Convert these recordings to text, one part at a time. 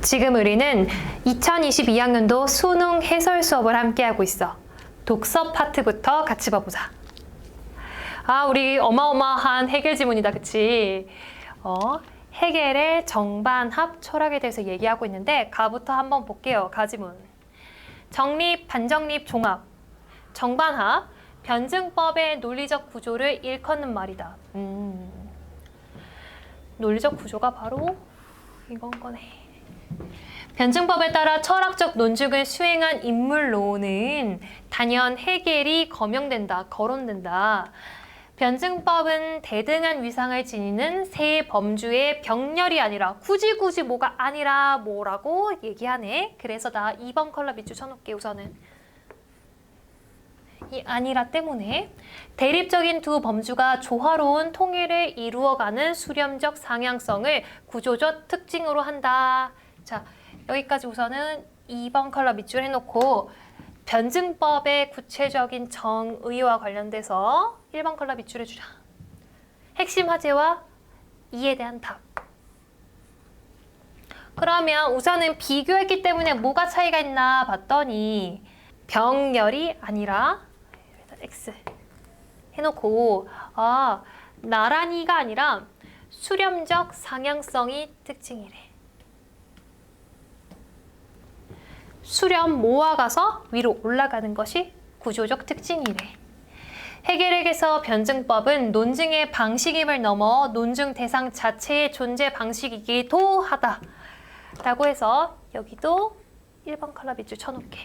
지금 우리는 2022학년도 수능 해설 수업을 함께하고 있어. 독서 파트부터 같이 봐보자. 아, 우리 어마어마한 해결 지문이다, 그치? 어, 해겔의 정반합 철학에 대해서 얘기하고 있는데 가부터 한번 볼게요. 가지문. 정립, 반정립, 종합. 정반합, 변증법의 논리적 구조를 일컫는 말이다. 음. 논리적 구조가 바로 이건 거네. 변증법에 따라 철학적 논증을 수행한 인물로는 단연 해겔이 거명된다, 거론된다. 변증법은 대등한 위상을 지니는 세 범주의 병렬이 아니라 굳이 굳이 뭐가 아니라 뭐라고 얘기하네. 그래서 나 2번 컬러 밑줄 쳐놓을게 우선은. 이 아니라 때문에 대립적인 두 범주가 조화로운 통일을 이루어가는 수렴적 상향성을 구조적 특징으로 한다. 자, 여기까지 우선은 2번 컬러 밑줄 해놓고 변증법의 구체적인 정의와 관련돼서 1번 컬러 밑줄 해주자. 핵심 화제와 이에 대한 답. 그러면 우선은 비교했기 때문에 뭐가 차이가 있나 봤더니 병렬이 아니라 X 해놓고 아 나란히가 아니라 수렴적 상향성이 특징이래. 수렴 모아가서 위로 올라가는 것이 구조적 특징이래. 해겔에게서 변증법은 논증의 방식임을 넘어 논증 대상 자체의 존재 방식이기도 하다. 라고 해서 여기도 1번 컬러 밑줄 쳐놓게.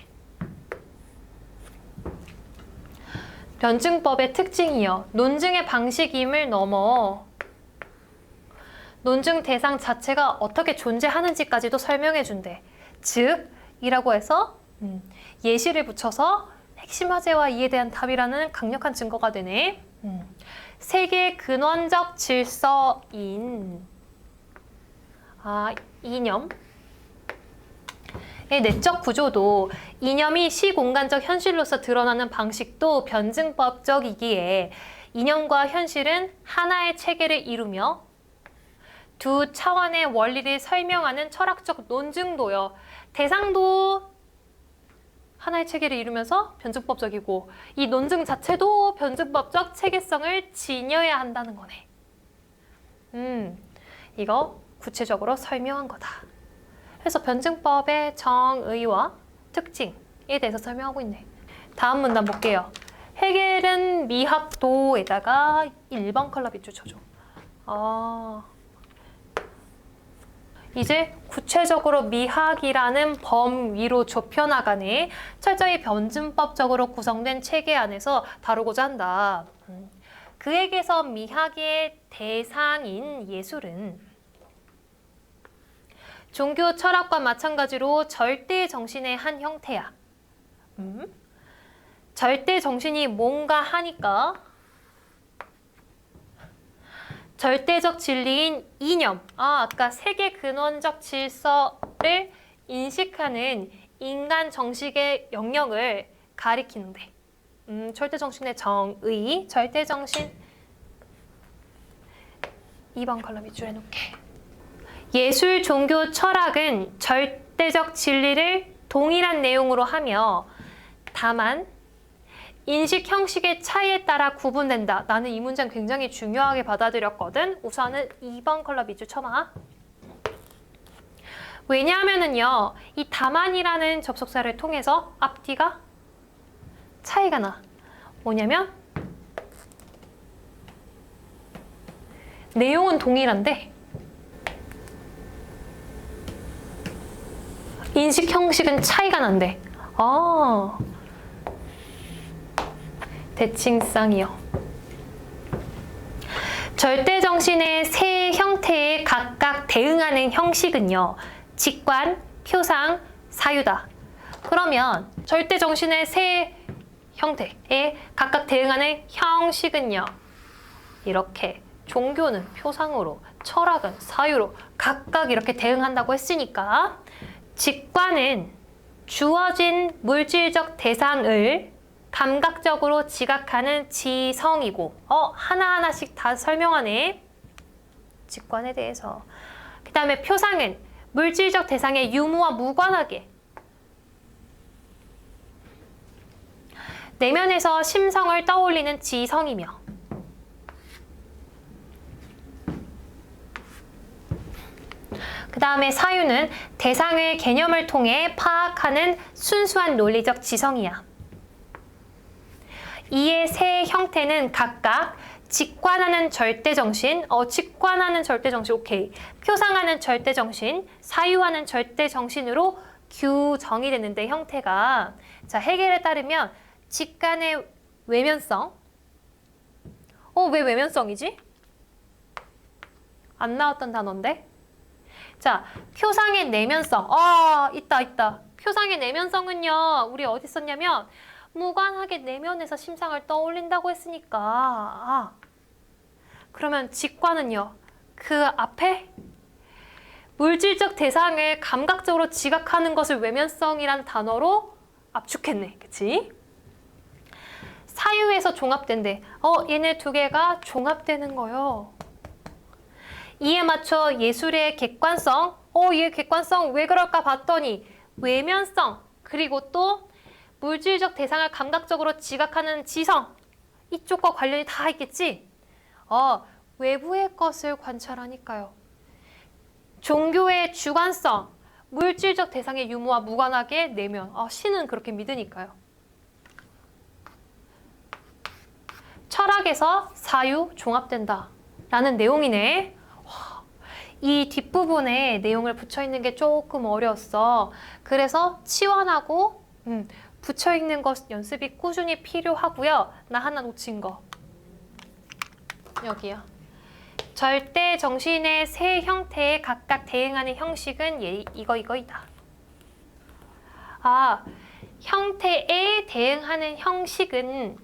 변증법의 특징이요. 논증의 방식임을 넘어 논증 대상 자체가 어떻게 존재하는지까지도 설명해 준대. 즉, 이라고 해서 음, 예시를 붙여서 핵심 화제와 이에 대한 답이라는 강력한 증거가 되네. 음, 세계의 근원적 질서인 아, 이념 의 내적 구조도 이념이 시공간적 현실로서 드러나는 방식도 변증법적이기에 이념과 현실은 하나의 체계를 이루며 두 차원의 원리를 설명하는 철학적 논증도요. 대상도 하나의 체계를 이루면서 변증법적이고 이 논증 자체도 변증법적 체계성을 지녀야 한다는 거네. 음, 이거 구체적으로 설명한 거다. 그래서 변증법의 정의와 특징에 대해서 설명하고 있네. 다음 문단 볼게요. 해겔은 미학도에다가 1번 컬러 밑줄 쳐줘. 아, 이제 구체적으로 미학이라는 범위로 좁혀나가네. 철저히 변증법적으로 구성된 체계 안에서 다루고자 한다. 음. 그에게서 미학의 대상인 예술은 종교 철학과 마찬가지로 절대 정신의 한 형태야. 음? 절대 정신이 뭔가 하니까 절대적 진리인 이념, 아, 아까 세계 근원적 질서를 인식하는 인간 정식의 영역을 가리키는데, 음, 절대 정신의 정의, 절대 정신. 2번 컬러 밑줄 해놓게. 예술, 종교, 철학은 절대적 진리를 동일한 내용으로 하며 다만 인식 형식의 차이에 따라 구분된다. 나는 이 문장 굉장히 중요하게 받아들였거든. 우선은 2번 컬러 밑줄 쳐봐. 왜냐하면은요, 이 다만이라는 접속사를 통해서 앞뒤가 차이가 나. 뭐냐면 내용은 동일한데 인식 형식은 차이가 난대. 아. 대칭쌍이요. 절대 정신의 세 형태에 각각 대응하는 형식은요. 직관, 표상, 사유다. 그러면 절대 정신의 세 형태에 각각 대응하는 형식은요. 이렇게 종교는 표상으로, 철학은 사유로 각각 이렇게 대응한다고 했으니까 직관은 주어진 물질적 대상을 감각적으로 지각하는 지성이고. 어 하나하나씩 다 설명하네. 직관에 대해서. 그 다음에 표상은 물질적 대상의 유무와 무관하게. 내면에서 심성을 떠올리는 지성이며. 그 다음에 사유는 대상을 개념을 통해 파악하는 순수한 논리적 지성이야. 이의 세 형태는 각각 직관하는 절대정신, 어, 직관하는 절대정신, 오케이. 표상하는 절대정신, 사유하는 절대정신으로 규정이 되는데 형태가. 자, 해결에 따르면 직관의 외면성. 어, 왜 외면성이지? 안 나왔던 단어인데? 자, 표상의 내면성. 아, 있다, 있다. 표상의 내면성은요, 우리 어디 썼냐면, 무관하게 내면에서 심상을 떠올린다고 했으니까. 아, 그러면 직관은요, 그 앞에 물질적 대상을 감각적으로 지각하는 것을 외면성이라는 단어로 압축했네. 그치? 사유에서 종합된대. 어, 얘네 두 개가 종합되는 거요. 이에 맞춰 예술의 객관성, 어, 얘 객관성 왜 그럴까 봤더니 외면성, 그리고 또 물질적 대상을 감각적으로 지각하는 지성, 이쪽과 관련이 다 있겠지? 어, 외부의 것을 관찰하니까요. 종교의 주관성, 물질적 대상의 유무와 무관하게 내면, 어, 신은 그렇게 믿으니까요. 철학에서 사유 종합된다. 라는 내용이네. 이 뒷부분에 내용을 붙여 있는 게 조금 어려웠어. 그래서 치환하고 음, 붙여 있는 것 연습이 꾸준히 필요하고요. 나 하나 놓친 거. 여기요. 절대 정신의 세 형태에 각각 대응하는 형식은 예, 이거 이거이다. 아, 형태에 대응하는 형식은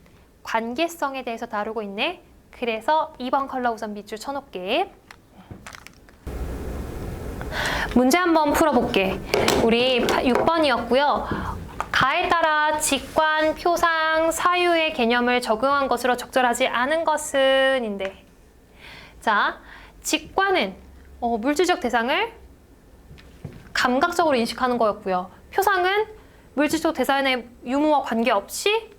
관계성에 대해서 다루고 있네. 그래서 2번 컬러 우선 밑줄 쳐놓게. 문제 한번 풀어볼게. 우리 6번이었고요. 가에 따라 직관, 표상, 사유의 개념을 적용한 것으로 적절하지 않은 것은인데. 자, 직관은 어, 물질적 대상을 감각적으로 인식하는 거였고요. 표상은 물질적 대상의 유무와 관계없이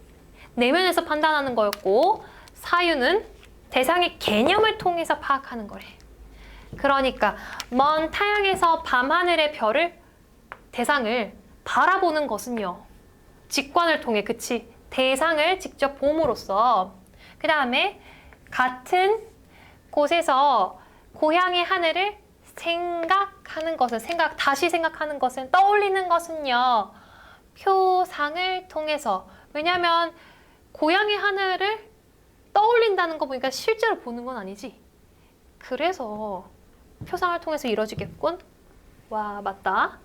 내면에서 판단하는 거였고, 사유는 대상의 개념을 통해서 파악하는 거래. 그러니까 먼 타양에서 밤하늘의 별을 대상을 바라보는 것은요. 직관을 통해 그치 대상을 직접 봄으로써 그 다음에 같은 곳에서 고향의 하늘을 생각하는 것은 생각 다시 생각하는 것은 떠올리는 것은요 표상을 통해서. 왜냐하면 고향의 하늘을 떠올린다는 거 보니까 실제로 보는 건 아니지? 그래서 표상을 통해서 이루어지겠군? 와 맞다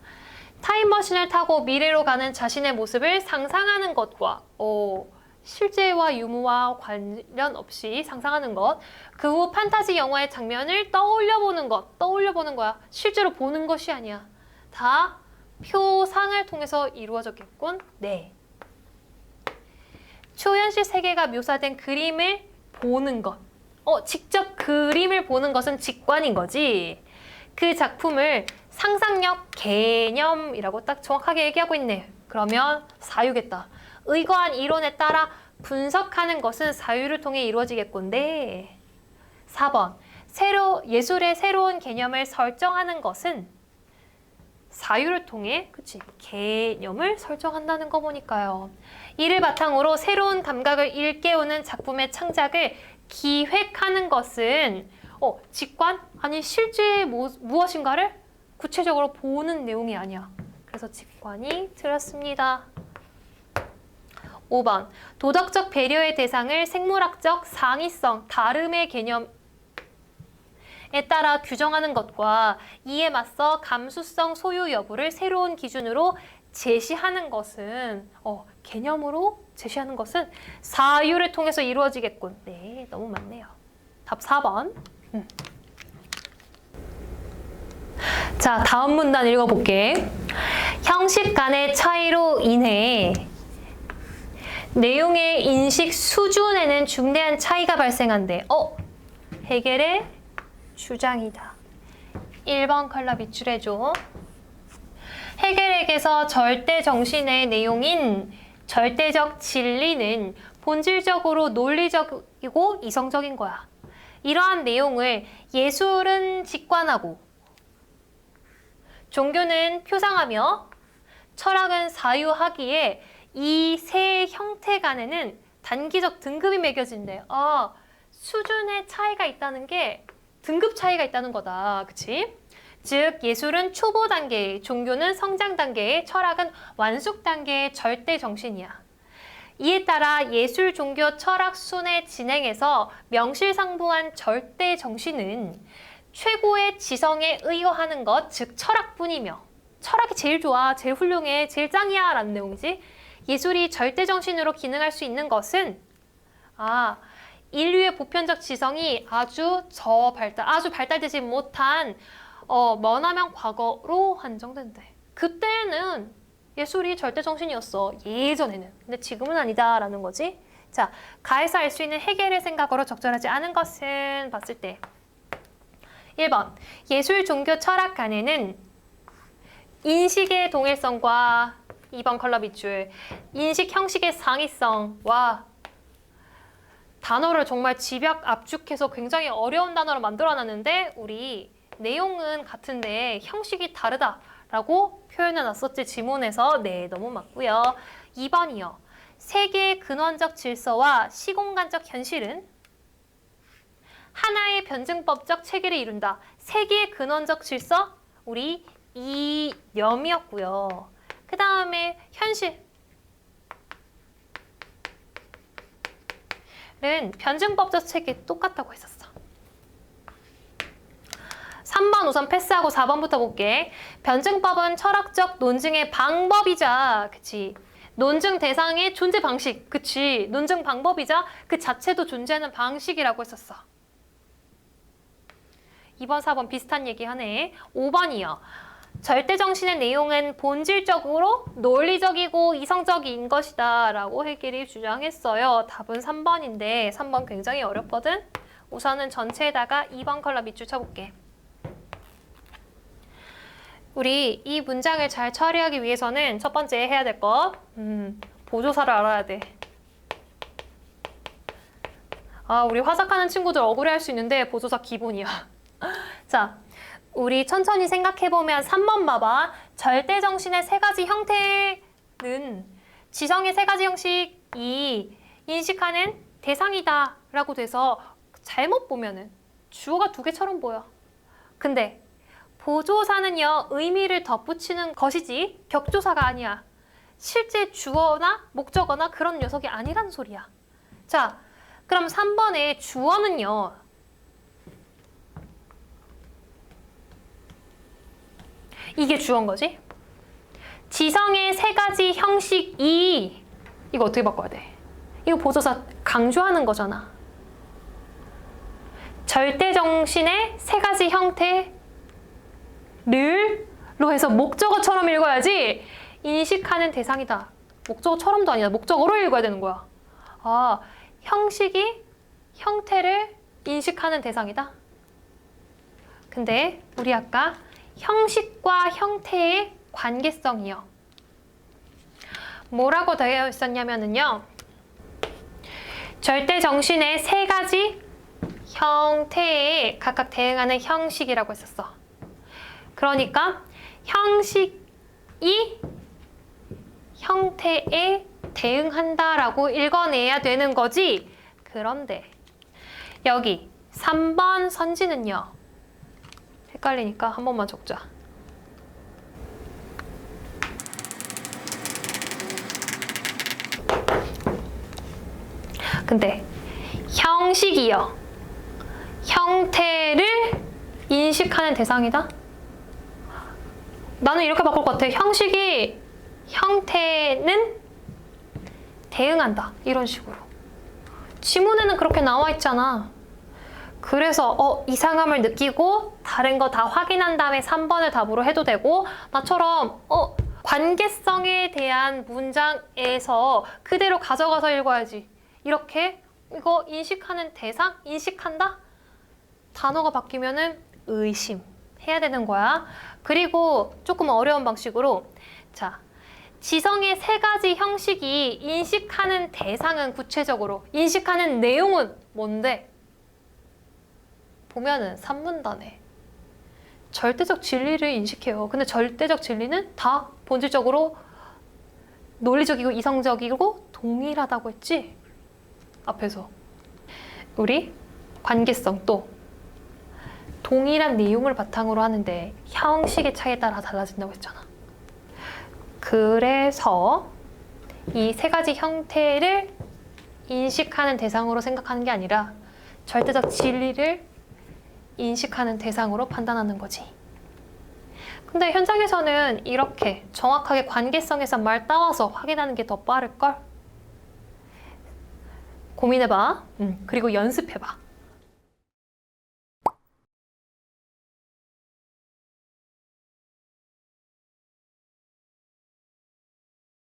타임머신을 타고 미래로 가는 자신의 모습을 상상하는 것과 어, 실제와 유무와 관련 없이 상상하는 것, 그 후 판타지 영화의 장면을 떠올려 보는 것, 떠올려 보는 거야. 실제로 보는 것이 아니야. 다 표상을 통해서 이루어졌겠군. 네. 초현실 세계가 묘사된 그림을 보는 것. 어, 직접 그림을 보는 것은 직관인 거지. 그 작품을 상상력 개념이라고 딱 정확하게 얘기하고 있네. 그러면 사유겠다. 의거한 이론에 따라 분석하는 것은 사유를 통해 이루어지겠건데 4번 새로 예술의 새로운 개념을 설정하는 것은 사유를 통해 그치 개념을 설정한다는 거 보니까요. 이를 바탕으로 새로운 감각을 일깨우는 작품의 창작을 기획하는 것은 어, 직관 아니 실제 뭐, 무엇인가를 구체적으로 보는 내용이 아니야. 그래서 직관이 틀렸습니다. 5번 도덕적 배려의 대상을 생물학적 상위성, 다름의 개념에 따라 규정하는 것과 이에 맞서 감수성 소유 여부를 새로운 기준으로 제시하는 것은 어, 개념으로 제시하는 것은 사유를 통해서 이루어지겠군. 네, 너무 많네요. 답 4번. 음. 자, 다음 문단 읽어볼게. 형식 간의 차이로 인해 내용의 인식 수준에는 중대한 차이가 발생한대. 어? 해결의 주장이다. 1번 컬러 밑줄해줘. 해겔에게서 절대 정신의 내용인 절대적 진리는 본질적으로 논리적이고 이성적인 거야. 이러한 내용을 예술은 직관하고 종교는 표상하며 철학은 사유하기에 이 세 형태 간에는 단기적 등급이 매겨진대. 아, 수준의 차이가 있다는 게 등급 차이가 있다는 거다. 그치? 즉, 예술은 초보 단계, 종교는 성장 단계, 철학은 완숙 단계의 절대 정신이야. 이에 따라 예술, 종교, 철학 순의 진행에서 명실상부한 절대 정신은 최고의 지성에 의거하는 것, 즉 철학뿐이며 철학이 제일 좋아, 제일 훌륭해, 제일 짱이야 라는 내용이지. 예술이 절대 정신으로 기능할 수 있는 것은 아, 인류의 보편적 지성이 아주 저 발달, 아주 발달되지 못한 어, 머나면 과거로 한정된대. 그때는 예술이 절대 정신이었어. 예전에는. 근데 지금은 아니다라는 거지. 자, 가에서 알 수 있는 해결의 생각으로 적절하지 않은 것은 봤을 때 1번 예술, 종교, 철학 간에는 인식의 동일성과 2번 컬러 밑줄 인식 형식의 상이성과 단어를 정말 집약 압축해서 굉장히 어려운 단어로 만들어놨는데 우리 내용은 같은데 형식이 다르다라고 표현해놨었지 지문에서 네 너무 맞고요. 2번이요. 세계의 근원적 질서와 시공간적 현실은 하나의 변증법적 체계를 이룬다. 세계의 근원적 질서 우리 이념이었고요. 그 다음에 현실 은 변증법적 체계 똑같다고 했었어. 3번 우선 패스하고 4번부터 볼게. 변증법은 철학적 논증의 방법이자, 그치. 논증 대상의 존재 방식, 그치. 논증 방법이자 그 자체도 존재하는 방식이라고 했었어. 2번, 4번 비슷한 얘기 하네. 5번이요. 절대 정신의 내용은 본질적으로 논리적이고 이성적인 것이다 라고 해결이 주장했어요. 답은 3번인데 3번 굉장히 어렵거든. 우선은 전체에다가 2번 컬러 밑줄 쳐볼게. 우리 이 문장을 잘 처리하기 위해서는 첫 번째 해야 될 것, 음, 보조사를 알아야 돼. 아, 우리 화작하는 친구들 억울해할 수 있는데 보조사 기본이야. 자, 우리 천천히 생각해보면 3번 봐봐. 절대 정신의 세 가지 형태는 지성의 세 가지 형식이 인식하는 대상이다 라고 돼서 잘못 보면은 주어가 두 개처럼 보여. 근데 보조사는요, 의미를 덧붙이는 것이지 격조사가 아니야. 실제 주어나 목적어나 그런 녀석이 아니란 소리야. 자, 그럼 3번의 주어는요, 이게 주어인 거지? 지성의 세 가지 형식 이 이거 어떻게 바꿔야 돼? 이거 보조사 강조하는 거잖아. 절대 정신의 세 가지 형태를 로 해서 목적어처럼 읽어야지 인식하는 대상이다. 목적어처럼도 아니다. 목적어로 읽어야 되는 거야. 아, 형식이 형태를 인식하는 대상이다. 근데 우리 아까 형식과 형태의 관계성이요. 뭐라고 되어 있었냐면요. 절대 정신의 세 가지 형태에 각각 대응하는 형식이라고 했었어. 그러니까 형식이 형태에 대응한다라고 읽어내야 되는 거지. 그런데 여기 3번 선지는요. 헷갈리니까 한 번만 적자. 근데 형식이요. 형태를 인식하는 대상이다? 나는 이렇게 바꿀 것 같아. 형식이 형태는 대응한다. 이런 식으로. 지문에는 그렇게 나와 있잖아. 그래서 어 이상함을 느끼고 다른 거 다 확인한 다음에 3번을 답으로 해도 되고 나처럼 어 관계성에 대한 문장에서 그대로 가져가서 읽어야지. 이렇게 이거 인식하는 대상? 인식한다? 단어가 바뀌면은 의심 해야 되는 거야. 그리고 조금 어려운 방식으로 자 지성의 세 가지 형식이 인식하는 대상은 구체적으로 인식하는 내용은 뭔데? 보면은 산문단에 절대적 진리를 인식해요. 근데 절대적 진리는 다 본질적으로 논리적이고 이성적이고 동일하다고 했지? 앞에서. 우리 관계성 또 동일한 내용을 바탕으로 하는데 형식의 차이에 따라 달라진다고 했잖아. 그래서 이 세 가지 형태를 인식하는 대상으로 생각하는 게 아니라 절대적 진리를 인식하는 대상으로 판단하는 거지. 근데 현장에서는 이렇게 정확하게 관계성에서 말 따와서 확인하는 게 더 빠를걸? 고민해봐. 음, 그리고 연습해봐.